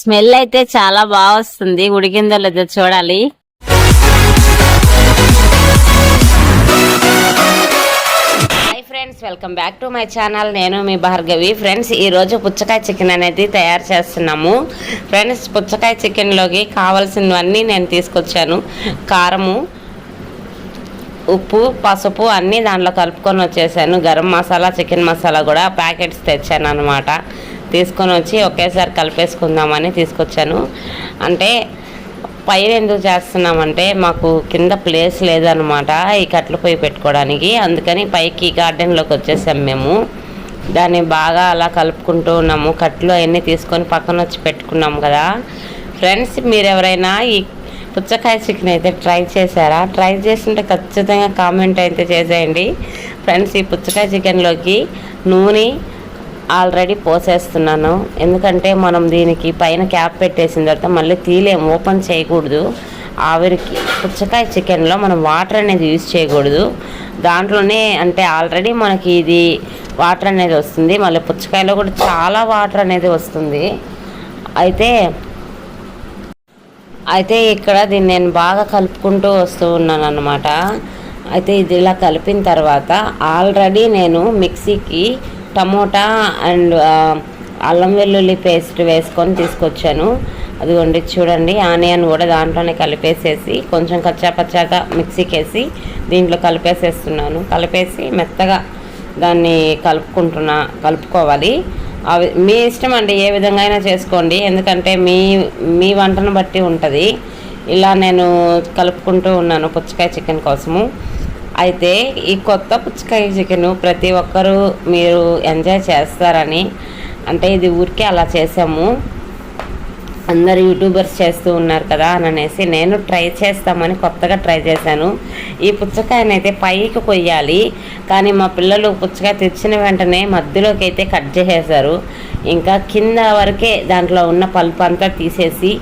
Smell అయితే చాలా బాగా వస్తుంది. ఉడికిందో లేదో చూడాలి. Hi friends welcome back to my channel నేను మీ భార్గవి. ఫ్రెండ్స్ ఈ రోజు పుచ్చకాయ చికెన్ అనేది తయారు చేస్తున్నాము. ఫ్రెండ్స్ పుచ్చకాయ చికెన్లోకి కావాల్సినవన్నీ నేను తీసుకొచ్చాను. కారము ఉప్పు పసుపు అన్నీ దాంట్లో కలుపుకొని వచ్చేసాను. గరం మసాలా చికెన్ మసాలా కూడా ప్యాకెట్స్ తెచ్చాను అనమాట తీసుకొని వచ్చి ఒకేసారి కలిపేసుకుందామని తీసుకొచ్చాను. అంటే పైన ఎందుకు చేస్తున్నామంటే మాకు కింద ప్లేస్ లేదనమాట ఈ కట్ల పొయ్యి పెట్టుకోవడానికి. అందుకని పైకి గార్డెన్లోకి వచ్చేసాం మేము. దాన్ని బాగా అలా కలుపుకుంటూ ఉన్నాము. కట్లు అవన్నీ తీసుకొని పక్కన వచ్చి పెట్టుకున్నాము కదా. ఫ్రెండ్స్ మీరు ఎవరైనా ఈ పుచ్చకాయ చికెన్ అయితే ట్రై చేశారా? ట్రై చేస్తుంటే ఖచ్చితంగా కామెంట్ అయితే చేసేయండి. ఫ్రెండ్స్ ఈ పుచ్చకాయ చికెన్లోకి నూనె ఆల్రెడీ పోసేస్తున్నాను. ఎందుకంటే మనం దీనికి పైన క్యాప్ పెట్టేసిన తర్వాత మళ్ళీ తీలేం ఓపెన్ చేయకూడదు. ఆవిరికి పుచ్చకాయ చికెన్లో మనం వాటర్ అనేది యూజ్ చేయకూడదు. దాంట్లోనే అంటే ఆల్రెడీ మనకి ఇది వాటర్ అనేది వస్తుంది. మళ్ళీ పుచ్చకాయలో కూడా చాలా వాటర్ అనేది వస్తుంది. అయితే అయితే ఇక్కడ దీన్ని నేను బాగా కలుపుకుంటూ వస్తూ ఉన్నాను అనమాట అయితే ఇది ఇలా కలిపిన తర్వాత ఆల్రెడీ నేను మిక్సీకి టమోటా అండ్ అల్లం వెల్లుల్లి పేస్ట్ వేసుకొని తీసుకొచ్చాను. అదిగోండి చూడండి ఆనియన్ కూడా దాంట్లోనే కలిపేసేసి కొంచెం కచ్చా పచ్చాగా మిక్సీకి వేసి దీంట్లో కలిపేసేస్తున్నాను. కలిపేసి మెత్తగా దాన్ని కలుపుకుంటున్నా కలుపుకోవాలి. అవి మీ ఇష్టం అండి ఏ విధంగా అయినా చేసుకోండి. ఎందుకంటే మీ మీ వంటను బట్టి ఉంటుంది. ఇలా నేను కలుపుకుంటూ ఉన్నాను పుచ్చకాయ చికెన్ కోసము. అయితే ఈ కొత్త పుచ్చకాయ చికెన్ ప్రతి ఒక్కరూ మీరు ఎంజాయ్ చేస్తారని అంటే ఇది ఊరికే అలా చేసాము అందరు యూట్యూబర్స్ చేస్తూ ఉన్నారు కదా అని అనేసి నేను ట్రై చేస్తామని కొత్తగా ట్రై చేశాను. ఈ పుచ్చకాయని అయితే పైకి కొయ్యాలి కానీ మా పిల్లలు పుచ్చకాయ తెచ్చిన వెంటనే మధ్యలోకి అయితే కట్ చేసేసారు ఇంకా కింద వరకే దాంట్లో ఉన్న పల్పు అంతా తీసేసి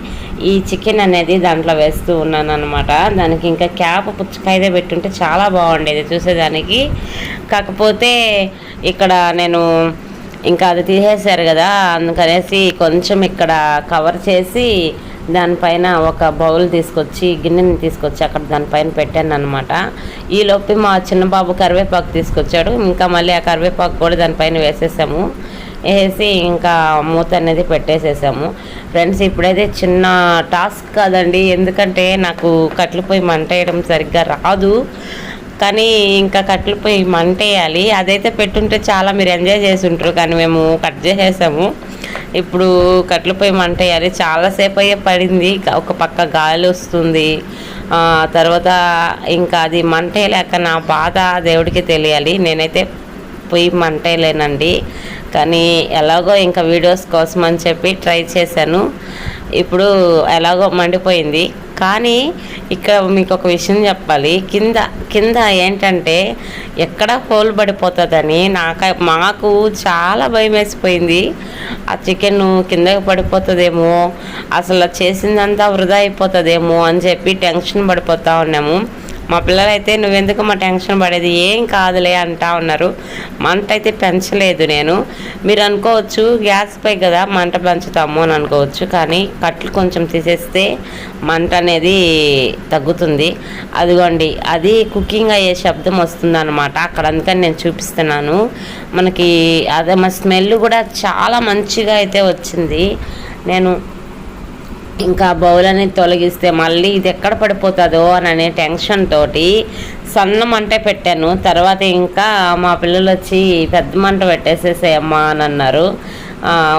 ఈ చికెన్ అనేది దాంట్లో వేస్తూ ఉన్నాను అనమాట దానికి ఇంకా క్యాప్ పుచ్చకాయదే పెట్టుంటే చాలా బాగుండేది చూసేదానికి. కాకపోతే ఇక్కడ నేను ఇంకా అది తీసేశారు కదా అందుకనేసి కొంచెం ఇక్కడ కవర్ చేసి దానిపైన ఒక బౌల్ తీసుకొచ్చి గిన్నెని తీసుకొచ్చి అక్కడ దానిపైన పెట్టాను అనమాట ఈలోపు మా చిన్న బాబు కరివేపాకు తీసుకొచ్చాడు. ఇంకా మళ్ళీ ఆ కరివేపాకు కూడా దానిపైన వేసేసాము. వేసి ఇంకా మూత అనేది పెట్టేసేసాము. ఫ్రెండ్స్ ఇప్పుడైతే చిన్న టాస్క్ కాదండి. ఎందుకంటే నాకు కట్లు పోయి మంట వేయడం సరిగ్గా రాదు. కానీ ఇంకా కట్టెలు పోయి మంటేయాలి అదైతే పెట్టుంటే చాలా మీరు ఎంజాయ్ చేసి ఉంటారు కానీ మేము కట్ చేసేసాము. ఇప్పుడు కట్టెలు పోయి మంటేయాలి చాలాసేపు అయ్యే పడింది. ఒక పక్క గాలి వస్తుంది. తర్వాత ఇంకా అది మంటేయలేక నా బాధ దేవుడికి తెలియాలి. నేనైతే పొయ్యి మంటేయలేనండి కానీ ఎలాగో ఇంకా వీడియోస్ కోసం అని చెప్పి ట్రై చేశాను. ఇప్పుడు ఎలాగో మండిపోయింది. కానీ ఇక్కడ మీకు ఒక విషయం చెప్పాలి. కింద కింద ఏంటంటే ఎక్కడ హోల్ పడిపోతుందని నాక మాకు చాలా భయం వేసిపోయింది. ఆ చికెన్ కిందకి పడిపోతుందేమో అసలు చేసిందంతా వృధా అయిపోతుందేమో అని చెప్పి టెన్షన్ పడిపోతూ ఉన్నాము. మా పిల్లలైతే నువ్వెందుకు మా టెన్షన్ పడేది? ఏం కాదులే అంటా ఉన్నారు. మంట అయితే పెంచలేదు నేను. మీరు అనుకోవచ్చు గ్యాస్ పై కదా మంట పెంచుతాము అని అనుకోవచ్చు కానీ కట్లు కొంచెం తీసేస్తే మంట అనేది తగ్గుతుంది. అదిగోండి అది కుకింగ్ అయ్యే శబ్దం వస్తుంది అనమాట అక్కడ అందుకని నేను చూపిస్తున్నాను. మనకి అదే మా స్మెల్ కూడా చాలా మంచిగా అయితే వచ్చింది. నేను ఇంకా బౌల్ అనేది తొలగిస్తే మళ్ళీ ఇది ఎక్కడ పడిపోతుందో అని అనే టెన్షన్ తోటి సన్న మంట పెట్టాను. తర్వాత ఇంకా మా పిల్లలు వచ్చి పెద్ద మంట పెట్టేసేసేయమ్మా అని అన్నారు.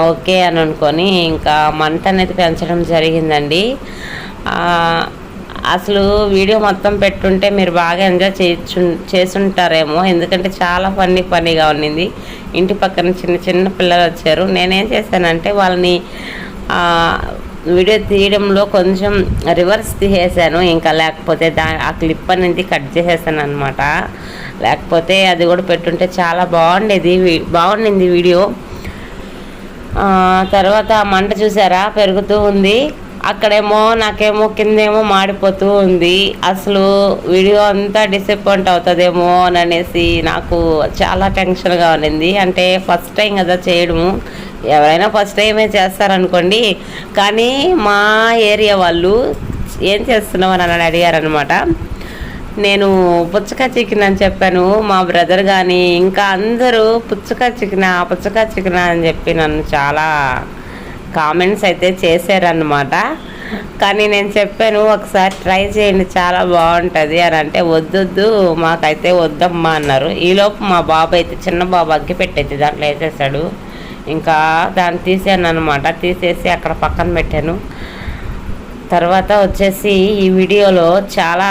ఓకే అని అనుకొని ఇంకా మంట అనేది పెంచడం జరిగిందండి. అసలు వీడియో మొత్తం పెట్టుంటే మీరు బాగా ఎంజాయ్ చేయొచ్చు చేసుంటారేమో. ఎందుకంటే చాలా ఫన్నీ ఫన్నీగా ఉన్నింది. ఇంటి పక్కన చిన్న చిన్న పిల్లలు వచ్చారు. నేనేం చేశానంటే వాళ్ళని వీడియో తీయడంలో కొంచెం రివర్స్ తీసేసాను ఇంకా లేకపోతే దా ఆ క్లిప్ అనేది కట్ చేసేసాను అనమాట లేకపోతే అది కూడా పెట్టుంటే చాలా బాగుండేది బాగుండింది వీడియో. తర్వాత మంట చూసారా? పెరుగుతూ ఉంది. అక్కడేమో నాకేమో కిందేమో మాడిపోతూ ఉంది. అసలు వీడియో అంతా డిసప్పాయింట్ అవుతుందేమో అని అనేసి నాకు చాలా టెన్షన్గా ఉన్నింది అంటే ఫస్ట్ టైం కదా చేయడము. ఎవరైనా ఫస్ట్ టైమే చేస్తారనుకోండి కానీ మా ఏరియా వాళ్ళు ఏం చేస్తున్నావు అని అడిగారనమాట నేను పుచ్చకాయ చికెన్ అని చెప్పాను మా బ్రదర్ కానీ ఇంకా అందరూ పుచ్చకాయ చికెన్ పుచ్చకాయ చికెన్ అని చెప్పి నన్ను చాలా కామెంట్స్ అయితే చేశారనమాట కానీ నేను చెప్పాను ఒకసారి ట్రై చేయండి చాలా బాగుంటుంది. అని అంటే వద్దొద్దు మాకైతే వద్దమ్మా అన్నారు. ఈలోపు మా బాబు అయితే చిన్న బాబు అగ్గి పెట్టేది దాంట్లో వేసేసాడు. ఇంకా దాన్ని తీసాను అనమాట తీసేసి అక్కడ పక్కన పెట్టాను. తర్వాత వచ్చేసి ఈ వీడియోలో చాలా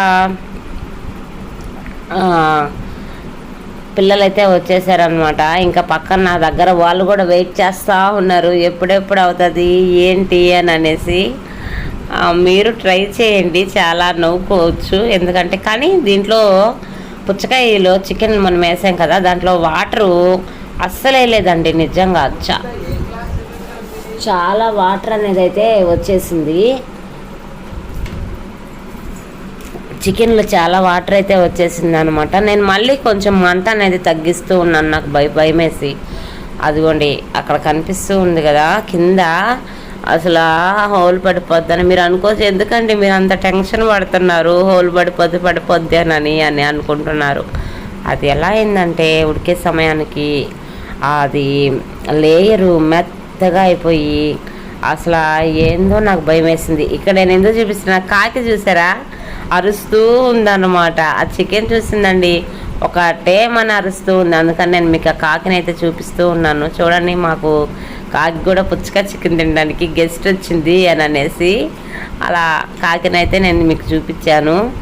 పిల్లలైతే వచ్చేసారనమాట ఇంకా పక్కన నా దగ్గర వాళ్ళు కూడా వెయిట్ చేస్తూ ఉన్నారు. ఎప్పుడెప్పుడు అవుతుంది? ఏంటి అని అనేసి మీరు ట్రై చేయండి. చాలా నవ్వుకోవచ్చు. ఎందుకంటే కానీ దీంట్లో పుచ్చకాయలో చికెన్ మనం వేసాం కదా దాంట్లో వాటరు అస్సలే లేదండి నిజంగా చా చాలా వాటర్ అనేది అయితే వచ్చేసింది. చికెన్లో చాలా వాటర్ అయితే వచ్చేసింది అనమాట నేను మళ్ళీ కొంచెం మంట అనేది తగ్గిస్తూ ఉన్నాను నాకు భయ భయమేసి. అదిగోండి అక్కడ కనిపిస్తూ ఉంది కదా కింద అసలు హోల్ పడిపోద్దని మీరు అనుకోవచ్చు. ఎందుకండి మీరు అంత టెన్షన్ పడుతున్నారు? హోల్ పడిపోద్ది పడిపోద్ది అని అని అనుకుంటున్నారు. అది ఎలా అయిందంటే ఉడికే సమయానికి అది లేయరు మెత్తగా అయిపోయి. అసలు ఏందో నాకు భయం వేసింది. ఇక్కడ నేను ఎందుకు చూపిస్తున్నా? కాకి చూసారా? అరుస్తూ ఉందన్నమాట. ఆ చికెన్ చూసిందండి. ఒక టేమని అరుస్తూ ఉంది. అందుకని నేను మీకు ఆ కాకిని అయితే చూపిస్తూ ఉన్నాను. చూడండి మాకు కాకి కూడా పుచ్చక చికెన్ తినడానికి గెస్ట్ వచ్చింది అని అనేసి అలా కాకినైతే నేను మీకు చూపించాను.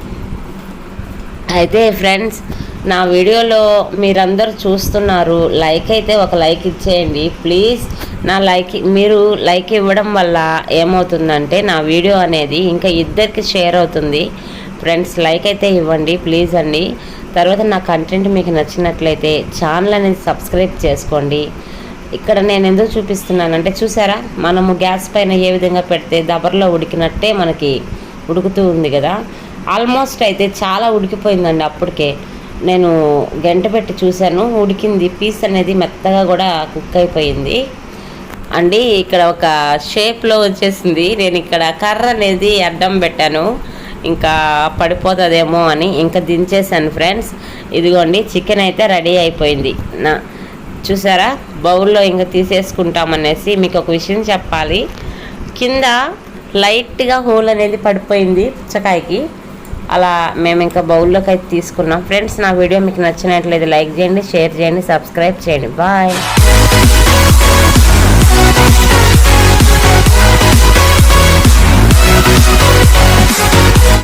అయితే ఫ్రెండ్స్ నా వీడియోలో మీరందరూ చూస్తున్నారు. లైక్ అయితే ఒక లైక్ ఇచ్చేయండి. ప్లీజ్ నా లైక్ మీరు లైక్ ఇవ్వడం వల్ల ఏమవుతుందంటే నా వీడియో అనేది ఇంకా ఇద్దరికి షేర్ అవుతుంది. ఫ్రెండ్స్ లైక్ అయితే ఇవ్వండి. ప్లీజ్ అండి. తర్వాత నా కంటెంట్ మీకు నచ్చినట్లయితే ఛానల్ అనేది సబ్స్క్రైబ్ చేసుకోండి. ఇక్కడ నేను ఎందుకు చూపిస్తున్నానంటే చూసారా? మనము గ్యాస్ పైన ఏ విధంగా పెడితే దబర్లో ఉడికినట్టే మనకి ఉడుకుతూ ఉంది కదా. ఆల్మోస్ట్ అయితే చాలా ఉడికిపోయిందండి అప్పటికే. నేను గంట పెట్టి చూశాను. ఉడికింది. పీస్ అనేది మెత్తగా కూడా కుక్ అయిపోయింది. అండి ఇక్కడ ఒక షేప్లో వచ్చేసింది. నేను ఇక్కడ కర్ర అనేది అడ్డం పెట్టాను. ఇంకా పడిపోతుందేమో అని ఇంకా దించేసాను ఫ్రెండ్స్. ఇదిగోండి చికెన్ అయితే రెడీ అయిపోయింది. నా చూసారా? బౌల్లో ఇంకా తీసేసుకుంటామనేసి మీకు ఒక విషయం చెప్పాలి. కింద లైట్గా హోల్ అనేది పడిపోయింది పుచ్చకాయకి. అలా మేము ఇంకా బౌల్లోకి అయితే తీసుకున్నాం. ఫ్రెండ్స్ నా వీడియో మీకు నచ్చినట్లయితే లైక్ చేయండి షేర్ చేయండి సబ్స్క్రైబ్ చేయండి. బాయ్